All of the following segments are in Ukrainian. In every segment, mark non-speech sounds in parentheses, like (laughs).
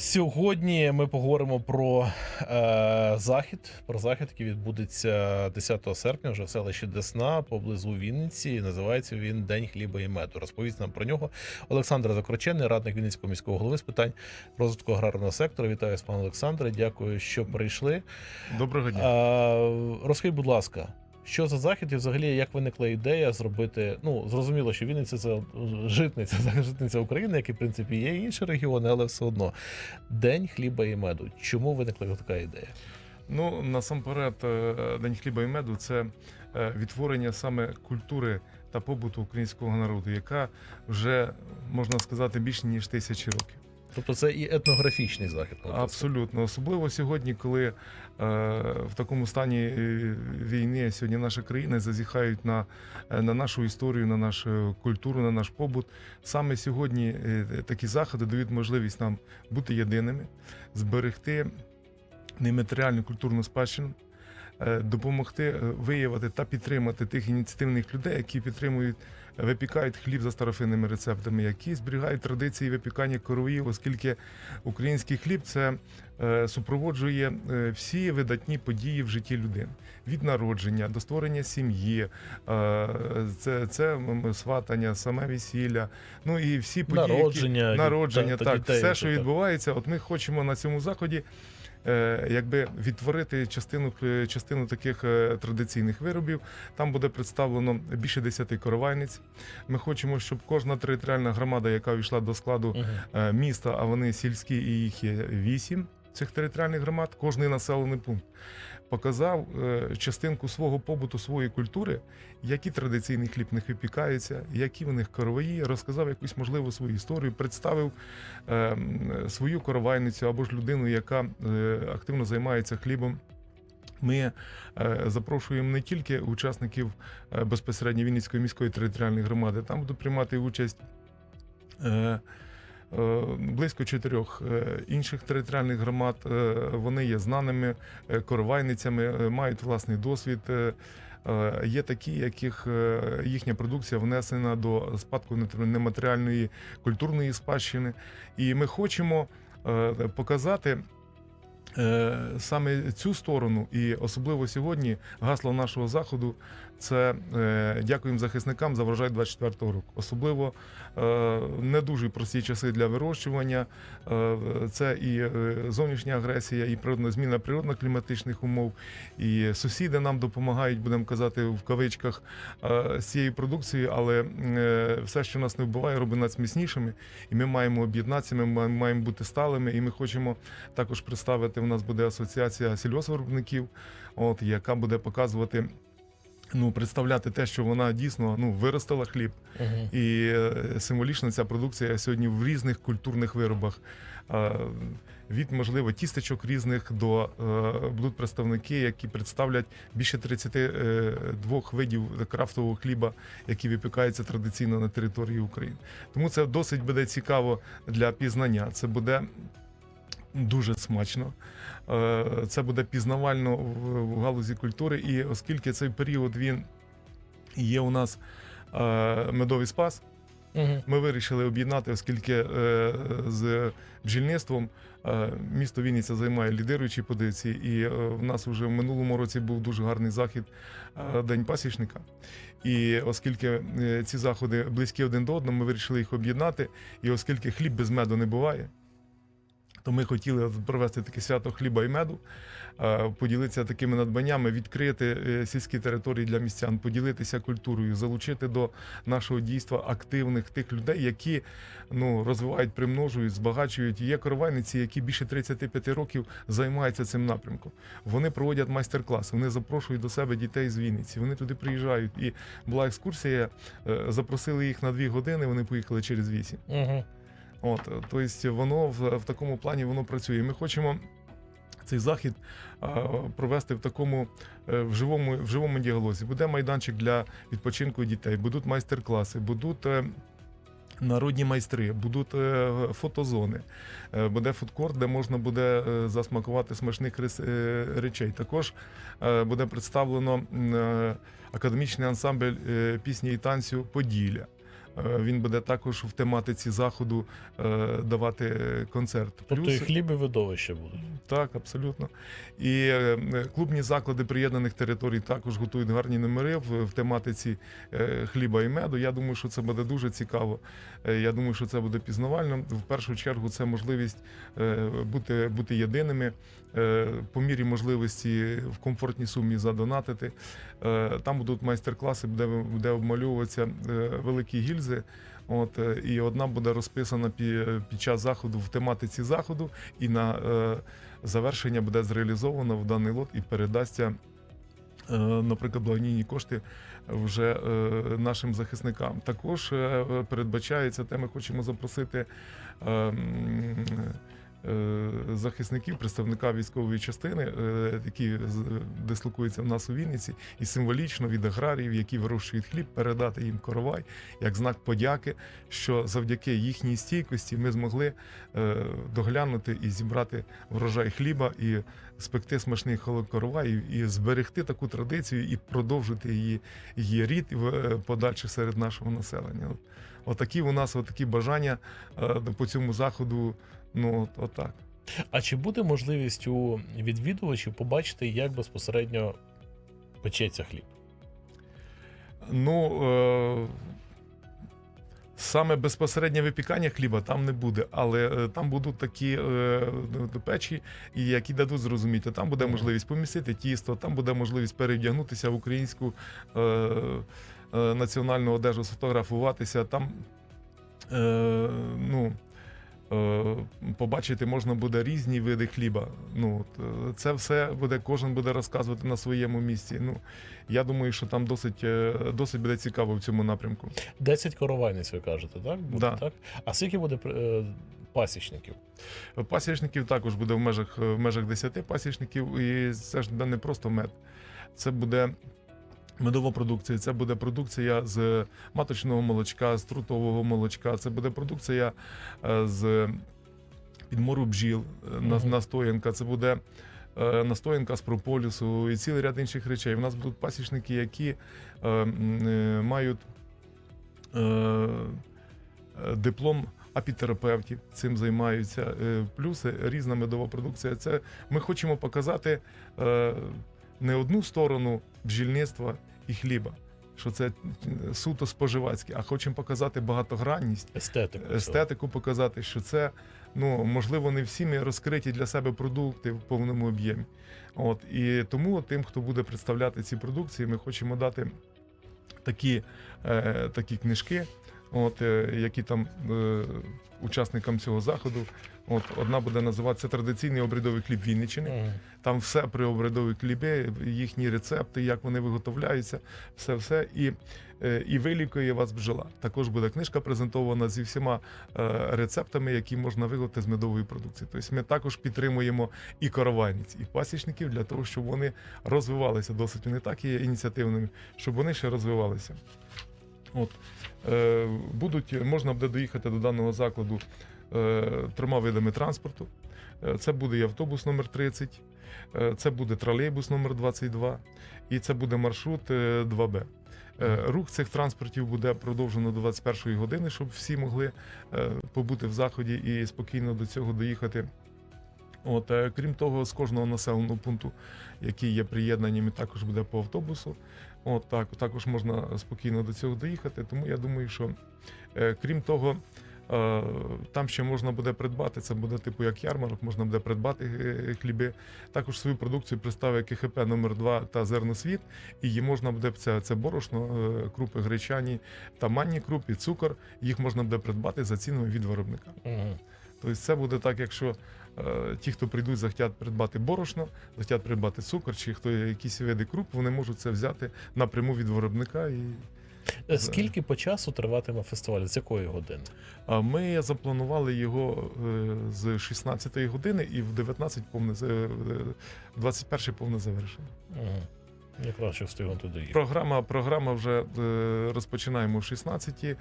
Сьогодні ми поговоримо про е, захід. Про захід, який відбудеться 10 серпня, вже в селищі Десна поблизу Вінниці. Називається він День хліба і меду. Розповість нам про нього Олександр Закрочений, радник Вінницького міського голови з питань розвитку аграрного сектору. Вітаю вас, пане Олександре. Дякую, що прийшли. Доброго дня. Е, розкажіть, будь ласка. Що за захід і взагалі як виникла ідея зробити? Ну зрозуміло, що Вінниця це житниця, (laughs) житниця України, як і в принципі є інші регіони, але все одно день хліба і меду. Чому виникла така ідея? Ну насамперед, е, День хліба і меду це е, відтворення саме культури та побуту українського народу, яка вже можна сказати більше ніж тисячі років. Тобто це і етнографічний захід. Абсолютно, особливо сьогодні, коли е, в такому стані е, війни сьогодні наша країна зазіхають на, е, на нашу історію, на нашу культуру, на наш побут. Саме сьогодні е, такі заходи дають можливість нам бути єдиними, зберегти нематеріальну культурну спадщину. е, Допомогти е, виявити та підтримати тих ініціативних людей, які підтримують, е, випікають хліб за старофинними рецептами, які зберігають традиції випікання коровів, оскільки український хліб це е, супроводжує е, всі видатні події в житті людини від народження до створення сім'ї, е, це, це сватання, саме весілля. Ну і всі події, які- Народження, народження, та- та так, дітей, все, що так. відбувається. От ми хочемо на цьому заході. Е, Якби відтворити частину е, частину таких е, традиційних виробів, там буде представлено більше 10 коровайниць. Ми хочемо, щоб кожна територіальна громада, яка увійшла до складу міста, а вони сільські, і їх є вісім цих територіальних громад, кожний населений пункт показав е, частинку свого побуту, своєї культури, які традиційний хліб них випікається, які в них короваї, розказав якусь можливо свою історію, представив е, свою коровайницю або ж людину, яка е, активно займається хлібом. Ми запрошуємо не тільки учасників безпосередньо Вінницької міської територіальної громади, там будуть приймати участь. Е, Близько чотирьох е, інших територіальних громад Е, вони є знаними коровайницями, мають власний досвід. Є такі, яких їхня продукція внесена до спадку нематеріальної культурної спадщини. І ми хочемо показати саме цю сторону, і особливо сьогодні гасло нашого заходу це е, дякуємо захисникам за врожай 24-го року. Особливо е, не дуже прості часи для вирощування. Е, це і е, зовнішня агресія, і природна зміна природно-кліматичних умов, і сусіди нам допомагають, будемо казати, в кавичках е, з цією продукцією, але е, все, що нас не вбиває, робить нас міцнішими, і ми маємо об'єднатися, ми маємо бути сталими, і ми хочемо також представити. У нас буде асоціація сільгоспвиробників, от яка буде показувати. Ну, представляти те, що вона дійсно ну виростила хліб, Мгм. і е, символічно ця продукція сьогодні в різних культурних виробах. Е, Від можливо тістечок різних до е, будуть представники, які представлять більше 32 видів крафтового хліба, які випікаються традиційно на території України. Тому це досить буде цікаво для пізнання. Це буде дуже смачно. Е, Це буде пізнавально в галузі культури. І оскільки цей період він є у нас е, медовий спас, Мгм. ми вирішили об'єднати, оскільки е, з бджільництвом місто Вінниця займає лідируючі позиції, і в нас вже в минулому році був дуже гарний захід День пасічника. І оскільки ці заходи близькі один до одного, ми вирішили їх об'єднати. І оскільки хліб без меду не буває, то ми хотіли провести таке свято хліба і меду, поділитися такими надбаннями, відкрити е, сільські території для містян, поділитися культурою, залучити до нашого дійства активних тих людей, які ну, розвивають, примножують, збагачують. Є коровайниці, які більше 35 років займаються цим напрямком. Вони проводять майстер-класи, вони запрошують до себе дітей з Вінниці. Вони туди приїжджають. І була екскурсія, е, запросили їх на дві години. Вони поїхали через вісім. Мгм. От, е, тобто воно в, в такому плані воно працює. Ми хочемо цей захід провести в такому е, в живому, в живому діалозі. Буде майданчик для відпочинку дітей, будуть майстер-класи, будуть. е, Народні майстри, будуть е, фотозони, буде фудкорт, де можна буде засмакувати смачних речей. Також буде представлено академічний ансамбль пісні і танцю Поділля. Е, Він буде також в тематиці заходу е, давати концерт. Тобто і хліб і видовище будуть. Так, абсолютно. І е, клубні заклади приєднаних територій також готують гарні номери в, тематиці хліба і меду. Я думаю, що це буде дуже цікаво. Я думаю, що це буде пізнавально. В першу чергу це можливість бути, бути єдиними по мірі можливості в комфортній сумі задонатити. Там будуть майстер-класи, де буде обмальовуватися е, великі гільзи. От е, і одна буде розписана пі- під час заходу в тематиці заходу, і на е, завершення буде зреалізовано в даний лот і передасться, е, наприклад, благодійні кошти вже е, нашим захисникам. Також е, передбачається те, ми хочемо запросити. е, Захисників, представника військової частини, е, які дислокуються в нас у Вінниці, і символічно від аграріїв, які вирощують хліб, передати їм коровай як знак подяки, що завдяки їхній стійкості ми змогли е, доглянути і зібрати врожай хліба і спекти смачний коровай, і, зберегти таку традицію і продовжити її, її рід в е, подальше серед нашого населення. От, отакі у нас отакі бажання е, по цьому заходу. Ну, отак. А чи буде можливість у відвідувачів побачити, як безпосередньо печеться хліб? Ну е, саме безпосереднє випікання хліба там не буде, але е, там будуть такі е, печі, і які дадуть зрозуміти. Там буде можливість помістити тісто, там буде можливість перевдягнутися в українську е, національну одежу, сфотографуватися. Там е, ну. е, Побачити можна буде різні види хліба. Ну е, це все буде, кожен буде розказувати на своєму місці. Ну я думаю, що там досить, е, досить буде цікаво в цьому напрямку. 10 коровайниць, ви кажете, так? Буде, Да. так? А скільки буде е, пасічників? Пасічників також буде в межах в межах 10 пасічників, і це ж буде не просто мед. Це буде медова продукція, це буде продукція з маточного молочка, з трутового молочка, це буде продукція е, з підмору бджіл, е, на- настоянка, це буде. е, Настоянка з прополісу і цілий ряд інших речей. У нас будуть пасічники, які е, е, мають е, е, диплом апітерапевтів, цим займаються. Е, Плюс різна медова продукція. Це ми хочемо показати е, не одну сторону бджільництва і хліба, що це е, суто споживацьке, а хочемо показати багатогранність, Естетику. естетику показати, що це ну можливо не всіми розкриті для себе продукти в повному об'ємі. От і тому тим, хто буде представляти ці продукції, ми хочемо дати такі, е, такі книжки, от е, які там е, учасникам цього заходу. От одна буде називатися традиційний обрядовий хліб Вінниччини. Мгм. Там все про обрядові хліби, їхні рецепти, як вони виготовляються, все все і, е, і вилікує вас бджола. Також буде книжка презентована зі всіма е, рецептами, які можна виготовити з медової продукції. Тобто ми також підтримуємо і коровайниць, і пасічників для того, щоб вони розвивалися досить. Вони так є ініціативними, щоб вони ще розвивалися. От е, будуть можна буде доїхати до даного закладу е, трьома видами транспорту. Е, Це буде і автобус номер 30, е, це буде тролейбус номер 22 і це буде маршрут е, 2Б. Е, Рух цих транспортів буде продовжено до 21 години, щоб всі могли побути в заході і спокійно до цього доїхати. От, е, крім того, з кожного населеного пункту, який є приєднанням, також буде по автобусу. От так, також можна спокійно до цього доїхати. Тому я думаю, що е, крім того, е, там ще можна буде придбати. Це буде типу як ярмарок, можна буде придбати хліби. Також свою продукцію представить КХП номер 2 та зерносвіт. І її можна буде це, це борошно, крупи гречані та манні крупи, цукор. Їх можна буде придбати за цінами від виробника. Тобто це буде так, якщо е, ті, хто прийдуть, захотять придбати борошно, захотять придбати цукор, чи хто якісь види круп, вони можуть це взяти напряму від виробника. І Е, Скільки по часу триватиме фестиваль? З якої години? ми запланували його е, з 16-ї години і в 19 повне з- е, 21 повне завершення. Якраз що встигнути доїхати. Програма, програма вже е, розпочинаємо в 16-ті,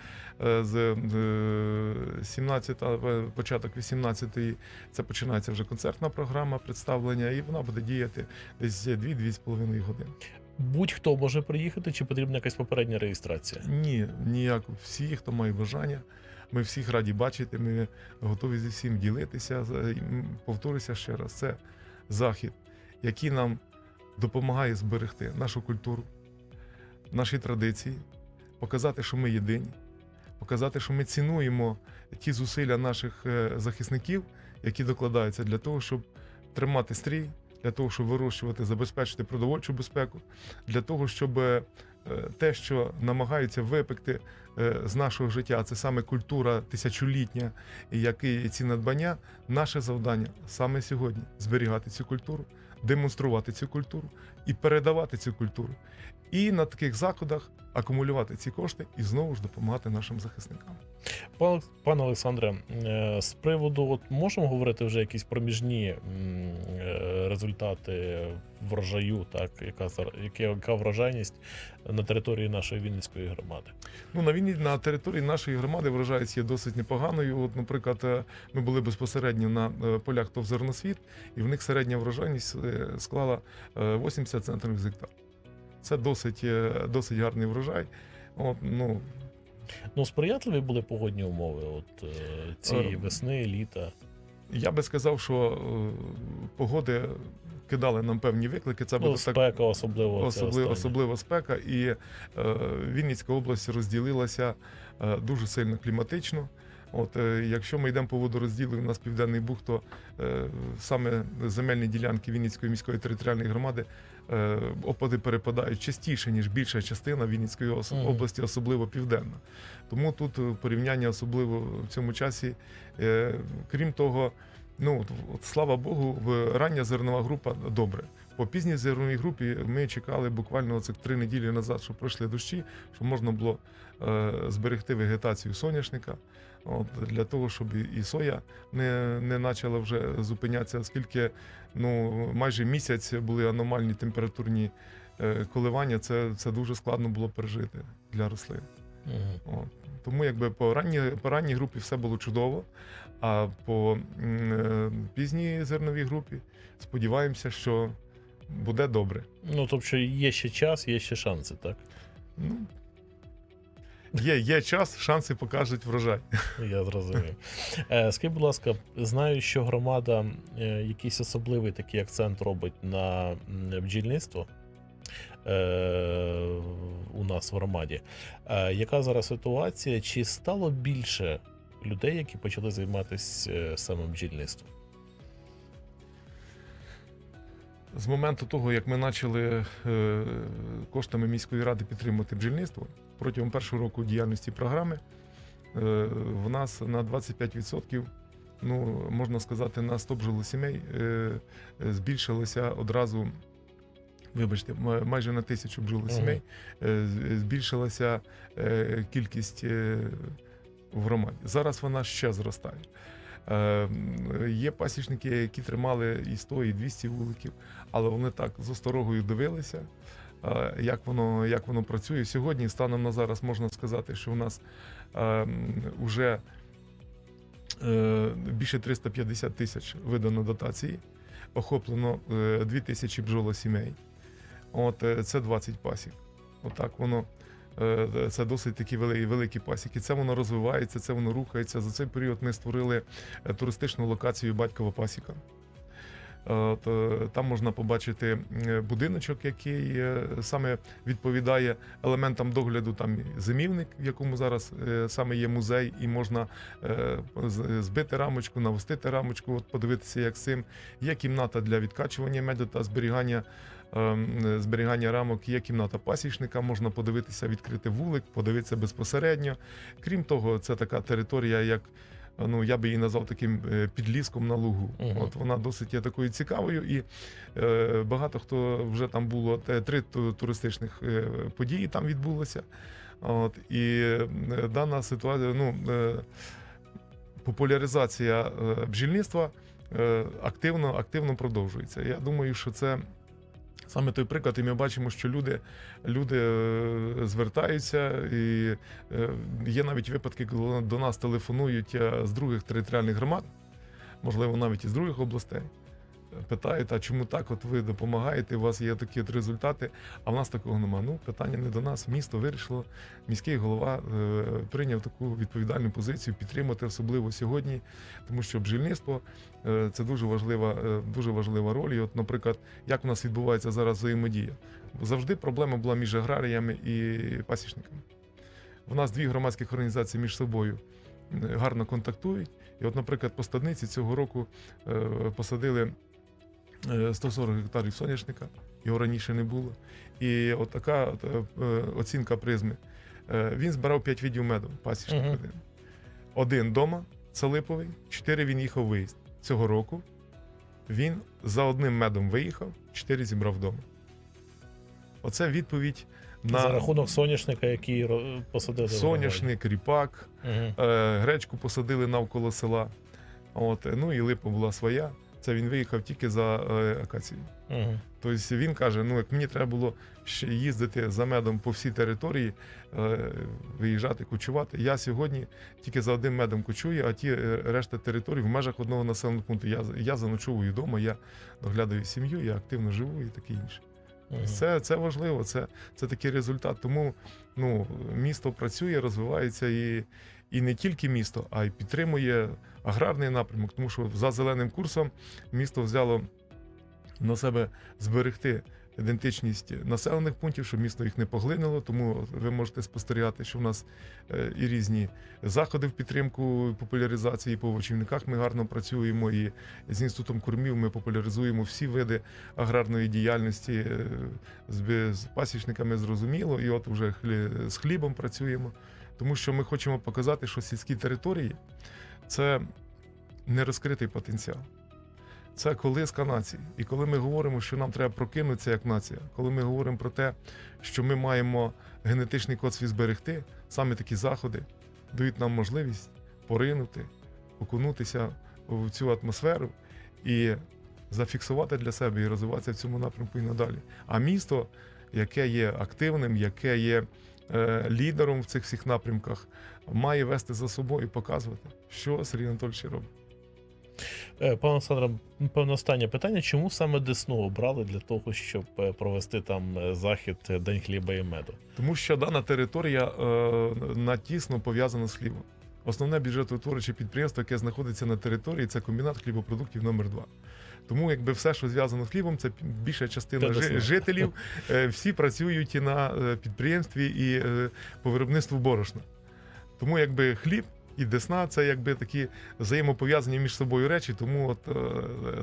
е, з е, 17 е, початок 18-ї це починається вже концертна програма представлення, і вона буде діяти десь 2-2,5 години. будь-хто може приїхати, чи потрібна якась попередня реєстрація? Ні, ніяк. Всі, хто має бажання, ми всіх раді бачити. Ми готові зі всім ділитися. Повторюся ще раз, це захід, який нам допомагає зберегти нашу культуру, наші традиції, показати, що ми єдині, показати, що ми цінуємо ті зусилля наших е, захисників, які докладаються для того, щоб тримати стрій, для того, щоб вирощувати, забезпечити продовольчу безпеку, для того, щоб е, те, що намагаються випекти е, з нашого життя, а це саме культура тисячолітня, і які ці надбання, наше завдання саме сьогодні зберігати цю культуру, демонструвати цю культуру і передавати цю культуру. І на таких заходах акумулювати ці кошти і знову ж допомагати нашим захисникам. Пане Олександре, е, з приводу от можемо говорити вже якісь проміжні е, результати врожаю, так яка яка врожайність на території нашої Вінницької громади? Ну на Вінні на території нашої громади врожайність є досить непоганою. От, наприклад, е, ми були безпосередньо на полях ТОВ «Зерносвіт», і в них середня врожайність склала 80 50 центнерів. Це досить е, досить гарний врожай. От, ну, Ну, сприятливі були погодні умови от е, цієї е, весни, літа. Я би сказав, що погоди кидали нам певні виклики. Це ну, спека, так, особливо особливо, особливо спека, і е, Вінницька область розділилася е, дуже сильно кліматично. От, е, якщо ми йдемо по водорозділу, у нас південний бух, то е, саме земельні ділянки Вінницької міської територіальної громади опади перепадають частіше, ніж більша частина Вінницької області, особливо південна. Тому тут е, порівняння, особливо в цьому часі. Е, крім того, ну от, слава Богу, в рання зернова група добре. По пізній зерновій групі ми чекали буквально оцих три неділі назад, що пройшли дощі, щоб можна було е, зберегти вегетацію соняшника. От, для того, щоб і- соя не, не почала вже зупинятися, оскільки ну, майже місяць були аномальні температурні е, коливання, це, це дуже складно було пережити для рослин. Мгм. От. Тому якби по ранній, по ранній групі все було чудово, а по е, пізній зерновій групі сподіваємося, що буде добре. Ну, тобто є ще час, є ще шанси, так? Ну, є, є час, шанси покажуть врожай. Я зрозумів. Е, Скажіть, будь ласка, знаю, що громада е, якийсь особливий такий акцент робить на бджільництво е, у нас в громаді. Яка зараз ситуація? Чи стало більше людей, які почали займатися саме бджільництвом? З моменту того, як ми почали е, коштами міської ради підтримувати бджільництво, протягом першого року діяльності програми е, в нас на 25%, ну можна сказати, на 100 бджолосімей е, збільшилося одразу. Вибачте, майже на тисячу бджолосімей збільшилася кількість в громаді. Зараз вона ще зростає. Е, Є пасічники, які тримали і 100, і 200 вуликів, але вони так з осторогою дивилися, е, як воно, як воно працює. Сьогодні, станом на зараз, можна сказати, що у нас вже більше 350 тисяч видано дотації, охоплено 2 тисячі бджолосімей. От е, це 20 пасік. Отак воно. Е, Це досить такі великі, пасіки. Це воно розвивається, це воно рухається. За цей період ми створили е, туристичну локацію Батькова пасіка. Е, Там можна побачити е, будиночок, який е, саме відповідає елементам догляду. Там зимівник, в якому зараз е, саме є музей, і можна е, збити рамочку, навостити рамочку, от подивитися, як з цим. Є кімната для відкачування меду та зберігання. Ем, Зберігання рамок є кімната пасічника, можна подивитися, відкрити вулик, подивитися безпосередньо. Крім того, це така територія, як ну я би її назвав таким е, підліском на лугу. Мгм. От вона досить є такою цікавою, і е, багато хто вже там було три туристичних е, події там відбулося. От і е, дана ситуація, ну е, популяризація е, бджільництва е, активно, активно продовжується. Я думаю, що це. Саме той приклад, і ми бачимо, що люди, люди е, звертаються, і е, є навіть випадки, коли до нас телефонують е, з других територіальних громад, можливо, навіть із других областей. Питають, а чому так? От ви допомагаєте, у вас є такі от результати, а в нас такого нема. Ну, питання не до нас. Місто вирішило, міський голова е, прийняв таку відповідальну позицію підтримати, особливо сьогодні, тому що бджільництво е, це дуже важлива, е, дуже важлива роль. І от, наприклад, як у нас відбувається зараз взаємодія? Завжди проблема була між аграріями і пасічниками. У нас дві громадських організації між собою гарно контактують. І, от, наприклад, по стадниці цього року посадили 140 гектарів соняшника, його раніше не було. І от така от, е, е, оцінка призми. Е, Він збирав 5 віддів меду, пасічник Мгм. один. Один вдома, це липовий, чотири він їхав виїзд. Цього року він за одним медом виїхав, чотири зібрав вдома. Оце відповідь на За рахунок соняшника, який посадили. соняшник, ріпак. Е, гречку посадили навколо села. От, е, ну і липа була своя. Це він виїхав тільки за е, акацією. Мгм. Тобто він каже: ну як мені треба було ще їздити за медом по всій території, е, виїжджати, кучувати. Я сьогодні тільки за одним медом кучую, а ті е, решта територій в межах одного населеного пункту. Я, я заночовую вдома, я доглядаю сім'ю, я активно живу і таке інше. Мгм. Це, це важливо, це, це такий результат. Тому ну, місто працює, розвивається і, і не тільки місто, а й підтримує аграрний напрямок, тому що за зеленим курсом місто взяло на себе зберегти ідентичність населених пунктів, щоб місто їх не поглинило. Тому ви можете спостерігати, що в нас е, і різні заходи в підтримку популяризації по овочівниках. Ми гарно працюємо і з інститутом кормів ми популяризуємо всі види аграрної діяльності е, з, пасічниками зрозуміло, і от хлі, з хлібом працюємо, тому що ми хочемо показати, що сільські території це нерозкритий потенціал. Це колиска нації. І коли ми говоримо, що нам треба прокинутися як нація, коли ми говоримо про те, що ми маємо генетичний код свій зберегти, саме такі заходи дають нам можливість поринути, окунутися в цю атмосферу і зафіксувати для себе і розвиватися в цьому напрямку і надалі. А місто, яке є активним, яке є лідером в цих всіх напрямках, має вести за собою і показувати, що Сергій Анатольович робить. Е, Пане Олександре, певно, останнє питання. Чому саме Десну обрали для того, щоб е, провести там е, захід е, День хліба і меду? Тому що дана територія е, натісно пов'язана з хлібом. Основне бюджетоутворююче підприємство, яке знаходиться на території, це комбінат хлібопродуктів номер 2 Тому якби все, що зв'язано з хлібом, це більша частина жи- жителів. (laughs) е, Всі працюють і на е, підприємстві і е, по виробництву борошна. Тому якби хліб і десна це якби такі взаємопов'язані між собою речі. Тому от е,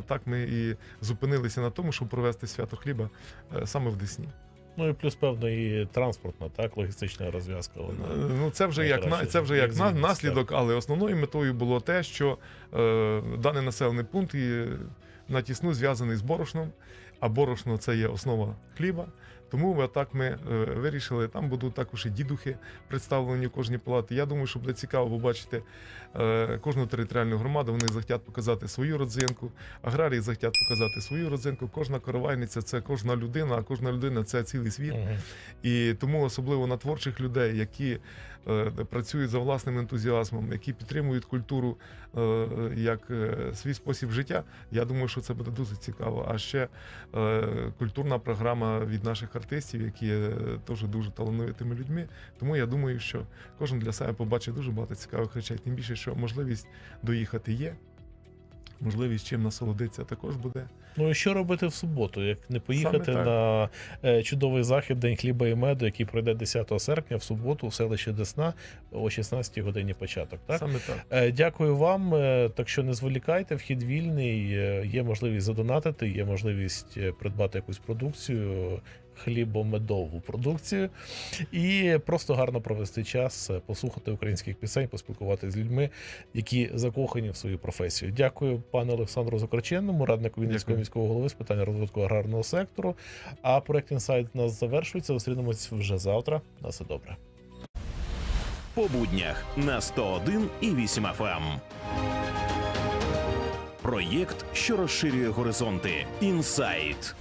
так ми і зупинилися на тому, щоб провести свято хліба е, саме в Десні. Ну і плюс, певно, і транспортна, так, логістична розв'язка. Вона. Ну, це вже як на це вже як як на, наслідок, але основною метою було те, що е, даний населений пункт і на тісну зв'язаний з борошном, а борошно це є основа хліба. Тому так ми е, вирішили. Там будуть також і дідухи представлені в кожній палаті. Я думаю, що буде цікаво побачити е, кожну територіальну громаду. Вони захотять показати свою родзинку, аграрії захотять показати свою родзинку. Кожна коровайниця це кожна людина, а кожна людина це цілий світ. І тому особливо на творчих людей, які е, працюють за власним ентузіазмом, які підтримують культуру як свій спосіб життя. Я думаю, що це буде дуже цікаво. А ще культурна програма від наших артистів, які є теж дуже талановитими людьми. Тому я думаю, що кожен для себе побачить дуже багато цікавих речей. Тим більше, що можливість доїхати є. Можливість чим насолодитися також буде. Ну і що робити в суботу, як не поїхати на е, чудовий захід День хліба і меду, який пройде 10 серпня в суботу в селищі Десна о 16 годині початок. Так? Саме так. Е, Дякую вам. Е, Так що не зволікайте, вхід вільний. е, Є можливість задонатити, є можливість е, придбати якусь продукцію, хлібомедову продукцію, і просто гарно провести час, е, послухати українських пісень, поспілкуватися з людьми, які закохані в свою професію. Дякую пану Олександру Закорченному, раднику Вінницького міського голови з питань розвитку аграрного сектору. А проект інсайт у нас завершується. Зустрінемось вже завтра. На все добре. по буднях на 101 і 8 FM. Проєкт, що розширює горизонти. Інсайт.